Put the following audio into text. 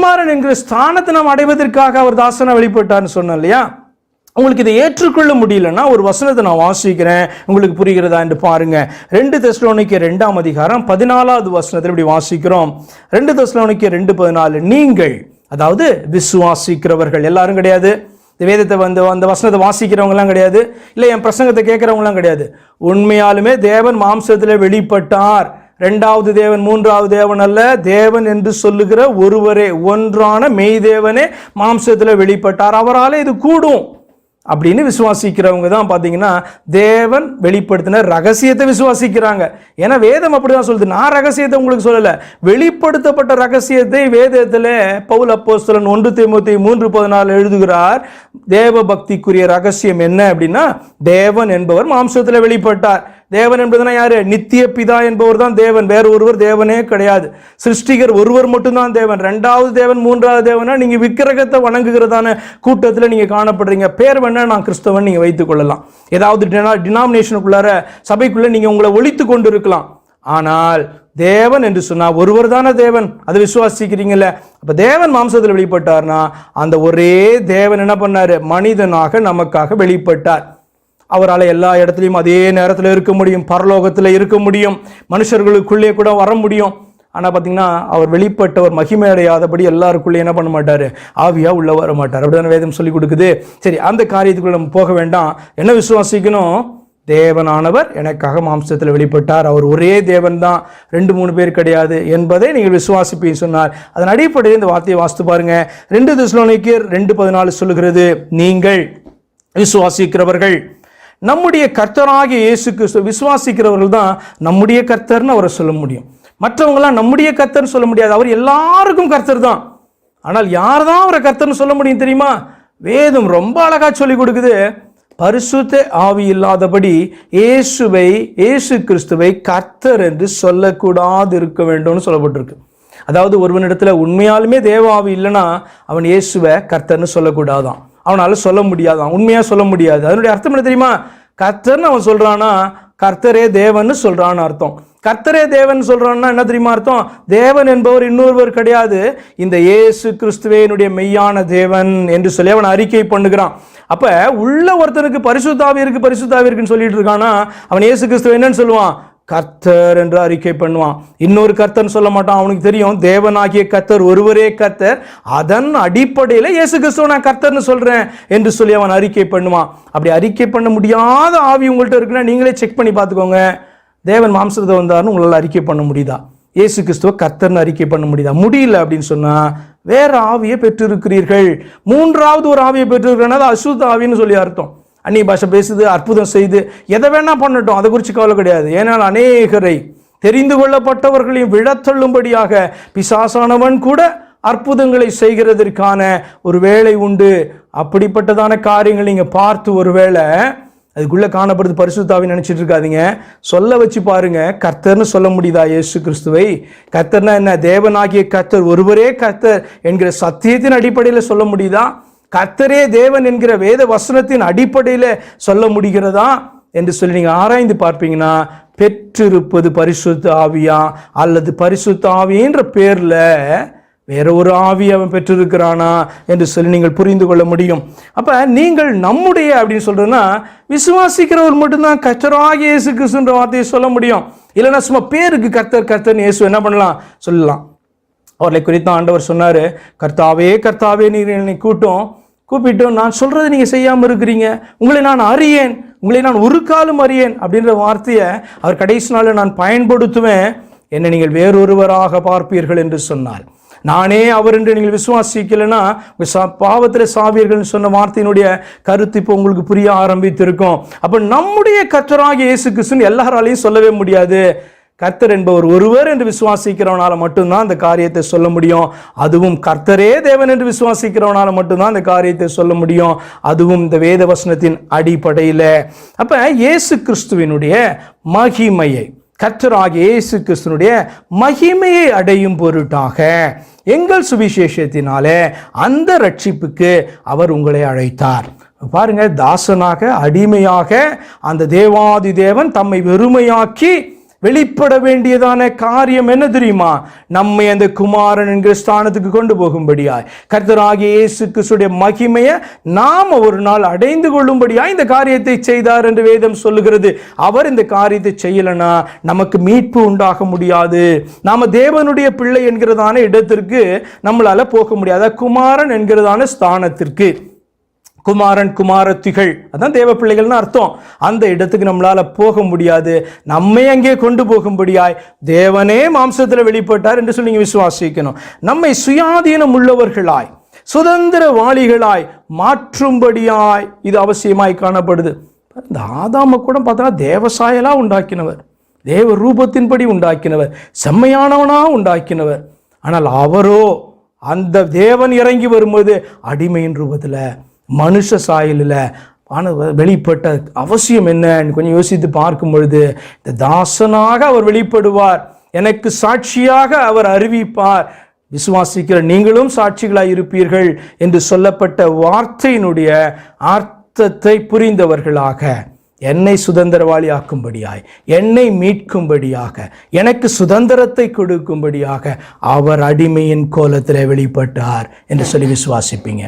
குமாரன் என்கிற ஸ்தானத்தை நாம் அடைவதற்காக அவர் தாசனை வெளிப்பட்டார்னு சொன்னோம் இல்லையா? உங்களுக்கு இதை ஏற்றுக்கொள்ள முடியலன்னா ஒரு வசனத்தை நான் வாசிக்கிறேன். உங்களுக்கு புரிகிறதா என்று பாருங்க. ரெண்டு தெஸ்லோனிக்கு ரெண்டாம் அதிகாரம் பதினாலாவது வசனத்தில் இப்படி வாசிக்கிறோம். ரெண்டு தெஸ்லோனிக்கு ரெண்டு பதினாலு. நீங்கள் அதாவது விசுவாசிக்கிறவர்கள் எல்லாரும் கிடையாது. இந்த வேதத்தை வந்து அந்த வசனத்தை வாசிக்கிறவங்கலாம் கிடையாது. இல்லை என் பிரசங்கத்தை கேட்குறவங்களாம் கிடையாது. உண்மையாலுமே தேவன் மாம்சத்தில் வெளிப்பட்டார். ரெண்டாவது தேவன் மூன்றாவது தேவன் அல்ல. தேவன் என்று சொல்லுகிற ஒருவரே ஒன்றான மெய் தேவனே மாம்சத்தில் வெளிப்பட்டார். அவரால் இது கூடும் அப்படின்னு விசுவாசிக்கிறவங்க தான் பார்த்தீங்கன்னா தேவன் வெளிப்படுத்தின ரகசியத்தை விசுவாசிக்கிறாங்க. ஏன்னா வேதம் அப்படி தான் சொல்லுது. நான் ரகசியத்தை உங்களுக்கு சொல்லலை. வெளிப்படுத்தப்பட்ட ரகசியத்தை வேதத்தில் பவுல் அப்போஸ்தலன் ஒன்று தேமுத்தி மூன்று பதினாலு எழுதுகிறார். தேவ பக்திக்குரிய ரகசியம் என்ன அப்படின்னா தேவன் என்பவர் மாம்சத்தில் வெளிப்பட்டார். தேவன் என்பதுனா யாரு? நித்திய பிதா என்பவர் தான் தேவன். வேற ஒருவர் தேவனே கிடையாது. சிருஷ்டிகர் ஒருவர் மட்டும்தான் தேவன். ரெண்டாவது தேவன் மூன்றாவது தேவனா? நீங்க விக்கிரகத்தை வணங்குகிறதான கூட்டத்தில் நீங்க காணப்படுறீங்க. பேர் வேணா நான் கிறிஸ்தவன் நீங்க வைத்துக் கொள்ளலாம். ஏதாவது டினாமினேஷனுக்குள்ளார சபைக்குள்ள நீங்க உங்களை ஒழித்து கொண்டு இருக்கலாம் ஆனால் தேவன் என்று சொன்னா ஒருவர் தானே தேவன். அதை விசுவாசிக்கிறீங்கல்ல? அப்போ தேவன் மாம்சத்தில் வெளிப்பட்டார்னா அந்த ஒரே தேவன் என்ன பண்ணாரு? மனிதனாக நமக்காக வெளிப்பட்டார். அவரால் எல்லா இடத்துலையும் அதே நேரத்தில் இருக்க முடியும் பரலோகத்தில் இருக்க முடியும் மனுஷர்களுக்குள்ளே கூட வர முடியும். ஆனால் பார்த்தீங்கன்னா அவர் வெளிப்பட்டவர் மகிமை அடையாதபடி எல்லாருக்குள்ளே என்ன பண்ண மாட்டார்? ஆவியாக உள்ளே வர மாட்டார். அப்படிதான் வேதம் சொல்லி கொடுக்குது. சரி அந்த காரியத்துக்குள்ள நம்ம போக வேண்டாம். என்ன விசுவாசிக்கணும்? தேவனானவர் எனக்காக மாம்சத்தில் வெளிப்பட்டார். அவர் ஒரே தேவன் தான் ரெண்டு மூணு பேர் கிடையாது என்பதை நீங்கள் விசுவாசிப்பீங்க சொன்னார். அதன் அடிப்படையில் இந்த வார்த்தையை வாசித்து பாருங்க. ரெண்டு திசுலோனிக்கு ரெண்டு பதினாலு சொல்லுகிறது. நீங்கள் விசுவாசிக்கிறவர்கள் நம்முடைய கர்த்தராகிய இயேசு கிறிஸ்து விசுவாசிக்கிறவர்கள் தான் நம்முடைய கர்த்தர்னு அவரை சொல்ல முடியும். மற்றவங்களாம் நம்முடைய கர்த்தர்னு சொல்ல முடியாது. அவர் எல்லாருக்கும் கர்த்தர் தான். ஆனால் யார் தான் அவரை கர்த்தர்னு சொல்ல முடியும் தெரியுமா? வேதம் ரொம்ப அழகாக சொல்லி கொடுக்குது. பரிசுத்த ஆவி இல்லாதபடி இயேசுவை இயேசு கிறிஸ்துவை கர்த்தர் என்று சொல்லக்கூடாது இருக்க வேண்டும்னு சொல்லப்பட்டிருக்கு. அதாவது ஒருவனிடத்தில் உண்மையாலுமே தேவ ஆவி இல்லைன்னா அவன் இயேசுவை கர்த்தர்னு சொல்லக்கூடாதான். அவனால் சொல்ல முடியாதான் உண்மையாக சொல்ல முடியாது. அதனுடைய அர்த்தம் என்ன தெரியுமா? கர்த்தர்னு அவன் சொல்கிறானா கர்த்தரே தேவன்னு சொல்கிறான்னு அர்த்தம். கர்த்தரே தேவன் சொல்கிறான்னா என்ன தெரியுமா அர்த்தம்? தேவன் என்பவர் இன்னொருவர் கிடையாது. இந்த இயேசு கிறிஸ்துவே என்னுடைய மெய்யான தேவன் என்று சொல்லி அவன் அறிக்கை பண்ணுகிறான். அப்போ உள்ள ஒருத்தனுக்கு பரிசுத்தாவி இருக்கு பரிசுத்தாவி இருக்குன்னு சொல்லிட்டு இருக்கானா அவன் இயேசு கிறிஸ்துவ என்னன்னு சொல்லுவான்? கர்த்தர் என்று அறிக்கை பண்ணுவான். இன்னொரு கர்த்தர்னு சொல்ல மாட்டான். அவனுக்கு தெரியும் தேவனாகிய கர்த்தர் ஒருவரே கர்த்தர். அதன் அடிப்படையில் இயேசு கிறிஸ்துவ நான் கர்த்தர்னு சொல்கிறேன் என்று சொல்லி அவன் அறிக்கை பண்ணுவான். அப்படி அறிக்கை பண்ண முடியாத ஆவி உங்கள்கிட்ட இருக்குன்னா நீங்களே செக் பண்ணி பார்த்துக்கோங்க. தேவன் மாம்சத்தை வந்தார்னு உங்களால் அறிக்கை பண்ண முடியுதா? இயேசு கிறிஸ்துவ கர்த்தர்னு அறிக்கை பண்ண முடியுதா? முடியல அப்படின்னு சொன்னால் வேற ஆவியை பெற்றிருக்கிறீர்கள். மூன்றாவது ஒரு ஆவியை பெற்றிருக்கிறேன்னா அது அசுத்த ஆவின்னு சொல்லி அர்த்தம். அந்நிய பாஷை பேசுது அற்புதம் செய்து எதை வேணால் பண்ணட்டும் அதை குறித்து கவலை கிடையாது. ஏன்னால் அநேகரை தெரிந்து கொள்ளப்பட்டவர்களையும் விழத்தள்ளும்படியாக பிசாசானவன் கூட அற்புதங்களை செய்கிறதற்கான ஒரு வேலை உண்டு. அப்படிப்பட்டதான காரியங்கள் நீங்கள் பார்த்து ஒரு வேளை அதுக்குள்ளே காணப்படுது பரிசுத்தாவி நினச்சிட்டு இருக்காதீங்க. சொல்ல வச்சு பாருங்க கர்த்தர்னு சொல்ல முடியுதா இயேசு கிறிஸ்துவை? கர்த்தர்னா என்ன? தேவனாகிய கர்த்தர் ஒருவரே கர்த்தர் என்கிற சத்தியத்தின் அடிப்படையில் சொல்ல முடியுதா? கர்த்தரே தேவன் என்கிற வேத வசனத்தின் அடிப்படையில் சொல்ல முடிகிறதா என்று சொல்லி நீங்கள் ஆராய்ந்து பார்ப்பீங்கன்னா பெற்றிருப்பது பரிசுத்த ஆவியா? அல்லது பரிசுத்த ஆவின்ற பேரில் வேற ஒரு ஆவி அவன் பெற்றிருக்கிறானா என்று சொல்லி நீங்கள் புரிந்து கொள்ள முடியும். அப்போ நீங்கள் நம்முடைய அப்படின்னு சொல்கிறேன்னா விசுவாசிக்கிறவர் மட்டும்தான் கச்சராக இயேசு கிறிஸ்துன்ற வார்த்தையை சொல்ல முடியும். இல்லைன்னா சும்மா பேருக்கு கர்த்தர் கர்த்தர் இயேசு என்ன பண்ணலாம்? சொல்லலாம். அவர்களை குறித்து ஆண்டவர் சொன்னார் கர்த்தாவே கர்த்தாவே நீர் என்னை கூட்டம். கூப்பிட்டு நான் சொல்கிறத நீங்கள் செய்யாமல் இருக்கிறீங்க. உங்களை நான் அறியேன். உங்களை நான் ஒரு காலம் அறியேன் அப்படின்ற வார்த்தையை அவர் கடைசி நாளில் நான் பயன்படுத்துவேன். என்னை நீங்கள் வேறொருவராக பார்ப்பீர்கள் என்று சொன்னார். நானே அவர் என்று நீங்கள் விசுவாசிக்கலைன்னா உங்க சா- பாவத்தில் சாவீர்கள்னு சொன்ன வார்த்தையினுடைய கருத்து இப்போ உங்களுக்கு புரிய ஆரம்பித்திருக்கும். அப்போ நம்முடைய கத்தராக இயேசு கிறிஸ்துன்னு எல்லாராலையும் சொல்லவே முடியாது. கர்த்தர் என்பவர் ஒருவர் என்று விசுவாசிக்கிறவனால மட்டும்தான் அந்த காரியத்தை சொல்ல முடியும். அதுவும் கர்த்தரே தேவன் என்று விசுவாசிக்கிறவனால மட்டும்தான் அந்த காரியத்தை சொல்ல முடியும். அதுவும் இந்த வேத வசனத்தின் அடிப்படையில். அப்போ இயேசு கிறிஸ்துவினுடைய மகிமையை கர்த்தராகிய இயேசு கிறிஸ்துனுடைய மகிமையை அடையும் பொருட்டாக எங்கள் சுவிசேஷத்தினாலே அந்த ரட்சிப்புக்கு அவர் உங்களை அழைத்தார். பாருங்க தாசனாக அடிமையாக அந்த தேவாதி தேவன் தம்மை வெறுமையாக்கி வெளிப்பட வேண்டியதான காரியம் என்ன தெரியுமா? நம்மை அந்த குமாரன் என்கிற ஸ்தானத்துக்கு கொண்டு போகும்படியாய். கர்த்தராகிய இயேசு கிறிஸ்துடைய மகிமையை நாம் ஒரு நாள் அடைந்து கொள்ளும்படியாய் இந்த காரியத்தை செய்தார் என்று வேதம் சொல்லுகிறது. அவர் இந்த காரியத்தை செய்யலனா நமக்கு மீட்பு உண்டாக முடியாது. நாம தேவனுடைய பிள்ளை என்கிறதான இடத்திற்கு நம்மளால போக முடியாது. குமாரன் என்கிறதான ஸ்தானத்திற்கு. குமாரன் குமாரத்திகள். அதான் தேவ பிள்ளைகள்னு அர்த்தம். அந்த இடத்துக்கு நம்மளால போக முடியாது. நம்மை அங்கே கொண்டு போகும்படியாய் தேவனே மாம்சத்தில் வெளிப்பட்டார் என்று சொல்லி நீங்கள் விசுவாசிக்கணும். நம்மை சுயாதீனம் உள்ளவர்களாய் சுதந்திரவாளிகளாய் மாற்றும்படியாய் இது அவசியமாய் காணப்படுது. இந்த ஆதாம கூட பார்த்தோன்னா தேவசாயலாக உண்டாக்கினவர். தேவ ரூபத்தின்படி உண்டாக்கினவர். செம்மையானவனாக உண்டாக்கினவர். ஆனால் அவரோ அந்த தேவன் இறங்கி வரும்போது அடிமையின் ரூபத்தில் மனுஷ சாயலில் ஆனால் வெளிப்பட்ட அவசியம் என்னன்னு கொஞ்சம் யோசித்து பார்க்கும் பொழுது இந்த தாசனாக அவர் வெளிப்படுவார். எனக்கு சாட்சியாக அவர் அறிவிப்பார். விசுவாசிக்கிற நீங்களும் சாட்சிகளாக இருப்பீர்கள் என்று சொல்லப்பட்ட வார்த்தையினுடைய அர்த்தத்தை புரிந்தவர்களாக என்னை சுதந்திரவாளி ஆக்கும்படியாய் என்னை மீட்கும்படியாக எனக்கு சுதந்திரத்தை கொடுக்கும்படியாக அவர் அடிமையின் கோலத்தில் வெளிப்பட்டார் என்று சொல்லி விசுவாசிப்பீங்க.